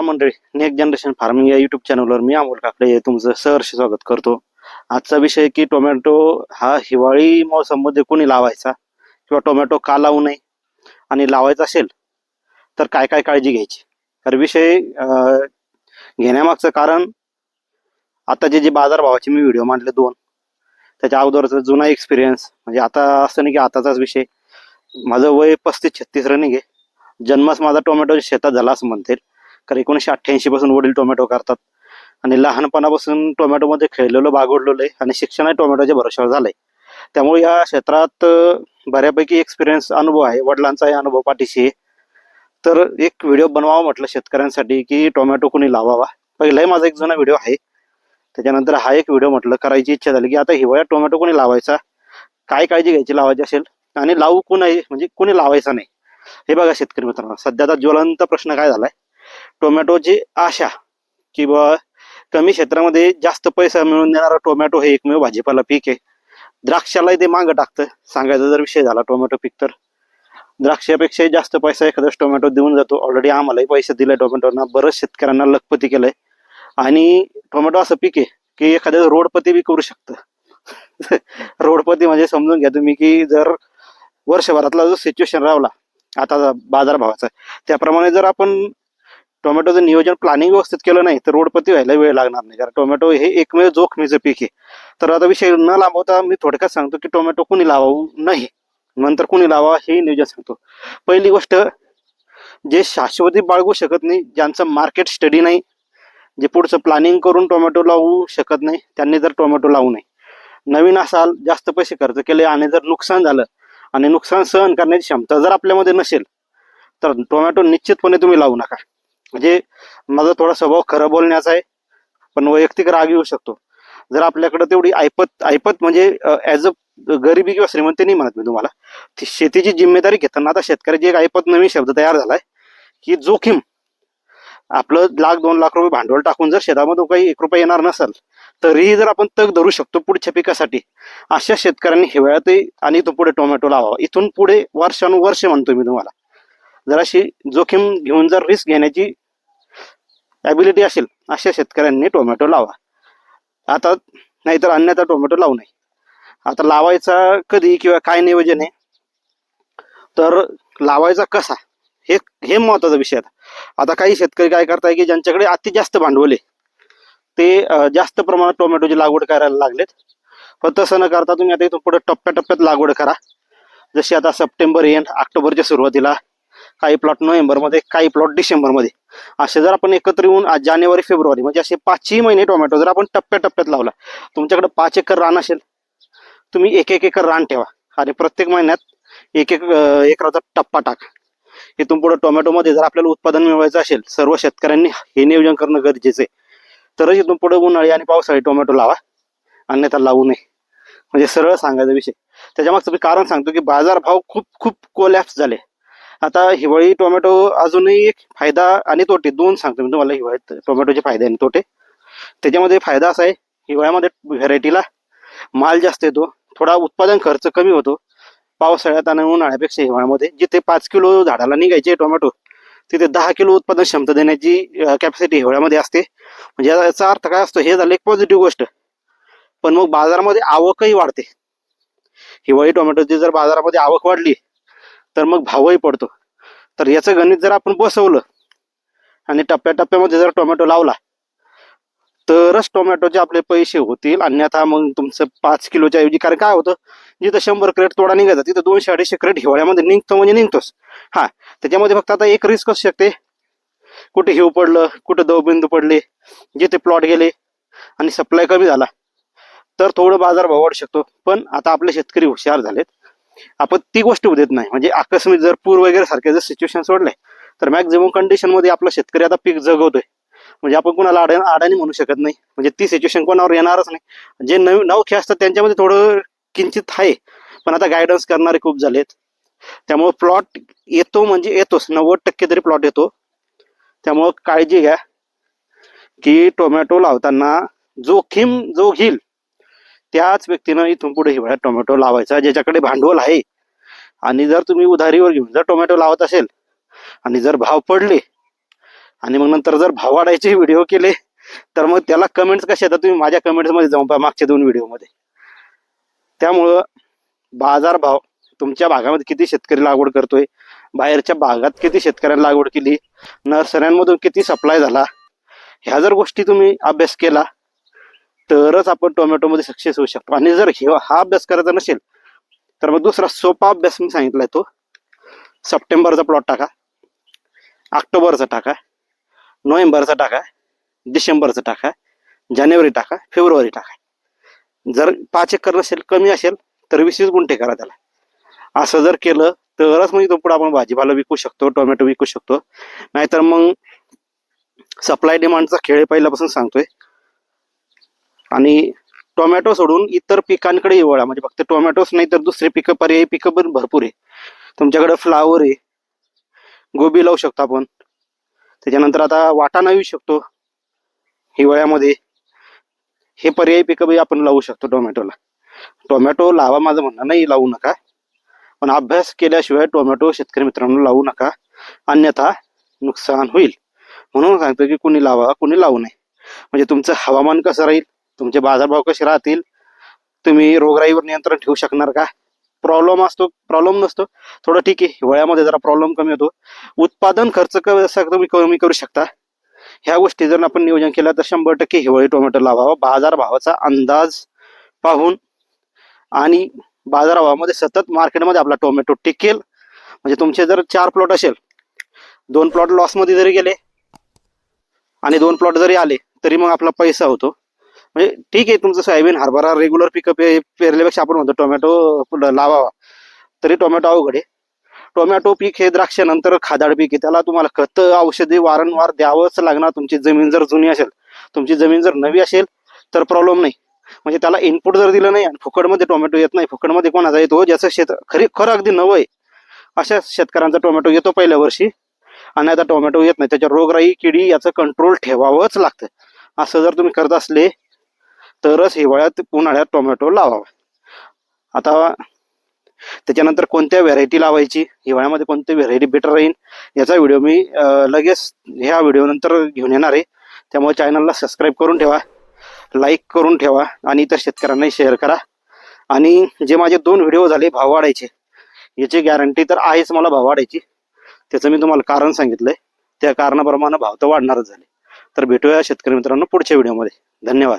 राम मंडळी. Next generation farming या YouTube चॅनलवर मी अमोल काकडे तुमचं सहर्ष स्वागत करतो. आजचा विषय की टोमॅटो हा हिवाळी मौसममध्ये कोणी लावायचा किंवा टोमॅटो का लावू नये आणि लावायचा असेल तर काय काय काळजी घ्यायची? तर विषय घेण्यामागचं कारण आता जे जे बाजारभावाचे मी व्हिडिओ मांडले दोन त्याच्या अगोदरचा जुना एक्सपिरियन्स म्हणजे आता असं नाही की आताचाच विषय. माझं वय पस्तीस छत्तीस रनिंग आहे. जन्मच माझा टोमॅटो शेतात झाला असं म्हणते कारण एकोणीसशे अठ्ठ्याऐंशी पासून वडील टोमॅटो करतात. आणि लहानपणापासून टोमॅटोमध्ये खेळलेलो बागडलेलो आहे आणि शिक्षणही टोमॅटोच्या भरोशावर झालंय. त्यामुळे या क्षेत्रात बऱ्यापैकी एक्सपिरियन्स अनुभव आहे वडिलांचाही अनुभव पाठीशी तर एक व्हिडिओ बनवावा म्हटलं शेतकऱ्यांसाठी की टोमॅटो कोणी लावावा? पहिलाही माझा एक जुना व्हिडिओ आहे. त्याच्यानंतर हा एक व्हिडिओ म्हटलं करायची इच्छा झाली की आता हिवाळ्यात टोमॅटो कोणी लावायचा? काय काळजी घ्यायची लावायची असेल? आणि लावू म्हणजे कुणी म्हणजे कोणी लावायचा नाही? हे बघा शेतकरी मित्रांनो सध्याचा ज्वलंत प्रश्न काय झालाय? टोमॅटोची आशा की बा कमी क्षेत्रामध्ये जास्त पैसा मिळून देणारा टोमॅटो हे एकमेव भाजीपाला पीक आहे. द्राक्षालाही ते मागं टाकतं. सांगायचा जर विषय झाला टोमॅटो पीक तर. द्राक्षापेक्षाही जास्त पैसा एखाद्या टोमॅटो देऊन जातो. ऑलरेडी आम्हालाही पैसे दिले टोमॅटोना. बरंच शेतकऱ्यांना लखपती केलंय. आणि टोमॅटो असं पीक आहे की एखाद्या रोडपती बी करू शकतं. रोडपती म्हणजे समजून घ्या तुम्ही की जर वर्षभरातला जो सिच्युएशन राहला आता बाजारभावाचा त्याप्रमाणे जर आपण टोमॅटोचं नियोजन प्लॅनिंग व्यवस्थित केलं नाही तर रोडपती व्हायला वेळ लागणार नाही. कारण टोमॅटो हे एकमेव जोखमीचं पीक आहे तर आता विषय न लांबवता मी थोडक्यात सांगतो की टोमॅटो कुणी लावावं नाही. नंतर कुणी लावा हे नियोजन सांगतो. पहिली गोष्ट जे शाश्वती बाळगू शकत नाही ज्यांचं मार्केट स्टडी नाही जे पुढचं प्लॅनिंग करून टोमॅटो लावू शकत नाही त्यांनी जर टोमॅटो लावू नये. नवीन असाल जास्त पैसे खर्च केले आणि जर नुकसान झालं आणि नुकसान सहन करण्याची क्षमता जर आपल्यामध्ये नसेल तर टोमॅटो निश्चितपणे तुम्ही लावू नका. म्हणजे माझा थोडा स्वभाव खरं बोलण्याचा आहे पण वैयक्तिक राग येऊ शकतो. जर आपल्याकडे तेवढी ऐपत ऐपत म्हणजे ॲज अ गरिबी किंवा श्रीमंती नाही म्हणत मी तुम्हाला. ती शेतीची जिम्मेदारी घेताना आता शेतकऱ्याची एक ऐपत नवीन शब्द तयार झालाय की जोखीम. आपलं लाख दोन लाख रुपये भांडवल टाकून जर शेतामध्ये काही एक रुपये येणार नसेल तरीही जर आपण तग धरू शकतो पुढच्या पिकासाठी अशा शेतकऱ्यांनी हिवाळ्यातही आणि तो पुढे टोमॅटो लावावा. इथून पुढे वर्षानुवर्ष म्हणतो मी तुम्हाला. जराशी जोखीम घेऊन जर रिस्क घेण्याची ॲबिलिटी असेल अशा शेतकऱ्यांनी टोमॅटो लावा. आता नाहीतर अन्यथा टोमॅटो लावू नये. आता लावायचा कधी किंवा काय नियोजन आहे? तर लावायचा कसा? हे हे महत्त्वाचा विषय आहे आता. काही शेतकरी काय करताय की ज्यांच्याकडे अति जास्त भांडवल आहे ते जास्त प्रमाणात टोमॅटोची लागवड करायला लागलेत. पण तसं न करता तुम्ही आता इथून पुढे टप्प्याटप्प्यात लागवड करा. जशी आता सप्टेंबर एंड ऑक्टोबरच्या सुरुवातीला काही प्लॉट नोव्हेंबरमध्ये काही प्लॉट डिसेंबरमध्ये. असे जर आपण एकत्र येऊन आज जानेवारी फेब्रुवारी म्हणजे असे पाचही महिने टोमॅटो जर आपण टप्प्याटप्प्यात लावला तुमच्याकडे पाच एकर रान असेल तुम्ही एक एक एकर रान ठेवा आणि प्रत्येक महिन्यात एक एक एकराचा टप्पा टाका. इथून पुढे टोमॅटोमध्ये जर आपल्याला उत्पादन मिळवायचं असेल सर्व शेतकऱ्यांनी हे नियोजन करणं गरजेचं आहे. तरच इथून पुढे उन्हाळी आणि पावसाळी टोमॅटो लावा अन्यथा लावू नये. म्हणजे सरळ सांगायचा विषय. त्याच्यामागचं मी कारण सांगतो की बाजारभाव खूप खूप कोलॅप्स झाले. आता हिवाळी टोमॅटो अजूनही एक फायदा आणि तोटे दोन सांगतो मी तुम्हाला हिवाळ्यात टोमॅटोचे फायदे आणि तोटे. त्याच्यामध्ये फायदा असा आहे हिवाळ्यामध्ये व्हेरायटीला माल जास्त येतो थोडा उत्पादन खर्च कमी होतो. पावसाळ्यात आणि उन्हाळ्यापेक्षा हिवाळ्यामध्ये जिथे पाच किलो झाडाला निघायचे टोमॅटो तिथे दहा किलो उत्पादन क्षमता देण्याची कॅपॅसिटी हिवाळ्यामध्ये असते. म्हणजे याचा- याचा अर्थ काय असतो हे झालं एक पॉझिटिव्ह गोष्ट. पण मग बाजारामध्ये आवकही वाढते. हिवाळी टोमॅटोची जर बाजारामध्ये आवक वाढली तर मग भावही पडतो. तर याचं गणित जर आपण बसवलं आणि टप्प्याटप्प्यामध्ये जर टोमॅटो लावला तरच टोमॅटोचे आपले पैसे होतील. अन्यथा मग तुमचं पाच किलोच्या ऐवजी कारण काय होतं जिथं शंभर क्रेट तोडा निघायचा तिथं दोनशे अडीचशे क्रेट हिवाळ्यामध्ये निघतो म्हणजे निघतोच. हा त्याच्यामध्ये फक्त आता एक रिस्क असू शकते. कुठे हिव पडलं कुठं दवबिंदू पडले जिथे प्लॉट गेले आणि सप्लाय कमी झाला तर थोडं बाजार भाव वाढू शकतो. पण आता आपले शेतकरी हुशार झालेत. आपण ती गोष्ट होऊ देत नाही. म्हणजे आकस्मिक जर पूर वगैरे सारखे जर सिच्युएशन सोडले तर मॅक्झिमम कंडिशनमध्ये आपला शेतकरी आता पीक जगवतोय. म्हणजे आपण कुणाला अडा अडाणी म्हणू शकत नाही. म्हणजे ती सिच्युएशन कोणावर येणारच नाही. जे नवीन नवखे असतात त्यांच्यामध्ये थोडं किंचित आहे. पण आता गायडन्स करणारे खूप झालेत. त्यामुळे प्लॉट येतो म्हणजे येतोच. नव्वद टक्के तरी प्लॉट येतो. त्यामुळं काळजी घ्या. की टोमॅटो लावताना जोखीम जो घेईल त्याच व्यक्तीनं इथून पुढे हिवाळ्यात टोमॅटो लावायचा ज्याच्याकडे भांडवल आहे. आणि जर तुम्ही उधारीवर घेऊन जर टोमॅटो लावत असेल आणि जर भाव पडले आणि मग नंतर जर भाव वाढायचे व्हिडिओ केले तर मग त्याला कमेंट्स कशा येतात तुम्ही माझ्या कमेंट्समध्ये जाऊन पहा मागच्या दोन व्हिडिओमध्ये त्यामुळं बाजारभाव तुमच्या भागामध्ये किती शेतकरी लागवड करतोय बाहेरच्या भागात किती शेतकऱ्यांनी लागवड केली नर्सऱ्यांमधून किती सप्लाय झाला ह्या जर गोष्टी तुम्ही अभ्यास केला तरच आपण टोमॅटोमध्ये सक्सेस होऊ शकतो. आणि जर हे हा अभ्यास करायचा नसेल तर मग दुसरा सोपा अभ्यास मी सांगितलाय तो. सप्टेंबरचा प्लॉट टाका. ऑक्टोबरचा टाका. नोव्हेंबरचा टाका. डिसेंबरचा टाका. जानेवारी टाका. फेब्रुवारी टाका. जर पाच एकर नसेल कमी असेल तर वीस वीस गुंठे करा त्याला. असं जर केलं तरच म्हणजे तो पुढे आपण भाजीपाला विकू शकतो टोमॅटो विकू शकतो. नाहीतर मग सप्लाय डिमांडचा खेळ पहिल्यापासून सांगतोय. आणि टोमॅटो सोडून इतर पिकांकडे वळा म्हणजे फक्त टोमॅटोच नाही तर दुसरे पिकं पर्यायी पिकं पण भरपूर आहे. तुमच्याकडे फ्लावर आहे. गोबी लावू शकतो आपण. त्याच्यानंतर आता वाटाणा येऊ शकतो. हिवाळ्यामध्ये हे पर्यायी पिकं आपण लावू शकतो टोमॅटोला. टोमॅटो लावा माझं म्हणणं नाही लावू नका. पण अभ्यास केल्याशिवाय टोमॅटो शेतकरी मित्रांनो लावू नका. अन्यथा नुकसान होईल. म्हणून सांगतो की कुणी लावा कुणी लावू नये. म्हणजे तुमचं हवामान कसं राहील? तुमचे बाजारभाव कसे राहतील? तुम्ही रोगराईवर नियंत्रण ठेवू शकणार का? प्रॉब्लेम असतो प्रॉब्लेम नसतो. थोडं ठीक आहे हिवाळ्यामध्ये जरा प्रॉब्लेम कमी होतो. उत्पादन खर्च कसा तुम्ही कमी करू शकता. ह्या गोष्टी जर आपण नियोजन केलं तर शंभर टक्के हिवाळी टोमॅटो लावावा. बाजार भावाचा अंदाज पाहून आणि बाजारभावामध्ये सतत मार्केटमध्ये आपला टोमॅटो टिकेल. म्हणजे तुमचे जर चार प्लॉट असेल दोन प्लॉट लॉसमध्ये जरी गेले आणि दोन प्लॉट जरी आले तरी मग आपला पैसा होतो. म्हणजे ठीक आहे तुमचं सोयाबीन हरभरा रेग्युलर पिकअप पेरल्यापेक्षा आपण म्हणतो टोमॅटो लावावा. तरी टोमॅटो अवघड आहे. टोमॅटो पीक हे द्राक्षानंतर खादाड पीक आहे. त्याला तुम्हाला खत औषधी वारंवार द्यावंच लागणार. तुमची जमीन जर जुनी असेल तुमची जमीन जर नवी असेल तर प्रॉब्लेम नाही. म्हणजे त्याला इनपुट जर दिलं नाही आणि फुकटमध्ये टोमॅटो येत नाही फुकटमध्ये कोणाचा येतो ज्याचं शेत खरी खरं अगदी नवं आहे. अशा शेतकऱ्यांचा टोमॅटो येतो पहिल्या वर्षी आणि आता टोमॅटो येत नाही. त्याच्या रोगराई किडी याचं कंट्रोल ठेवावंच लागतं. असं जर तुम्ही करत असले तरच हिवाळ्यात उन्हाळ्यात टोमॅटो लावावा. आता त्याच्यानंतर कोणत्या व्हेरायटी लावायची? हिवाळ्यामध्ये कोणती व्हरायटी बेटर राहील याचा व्हिडिओ मी लगेच ह्या व्हिडिओनंतर घेऊन येणार आहे. त्यामुळे चॅनलला सबस्क्राईब करून ठेवा लाईक करून ठेवा आणि इतर शेतकऱ्यांनाही शेअर करा. आणि जे माझे दोन व्हिडिओ झाले भाव वाढायचे याची गॅरंटी तर आहेच मला भाव वाढायची. त्याचं मी तुम्हाला कारण सांगितलंय. त्या कारणाप्रमाणे भाव तर वाढणारच झाले. तर भेटूया शेतकरी मित्रांनो पुढच्या व्हिडिओमध्ये धन्यवाद.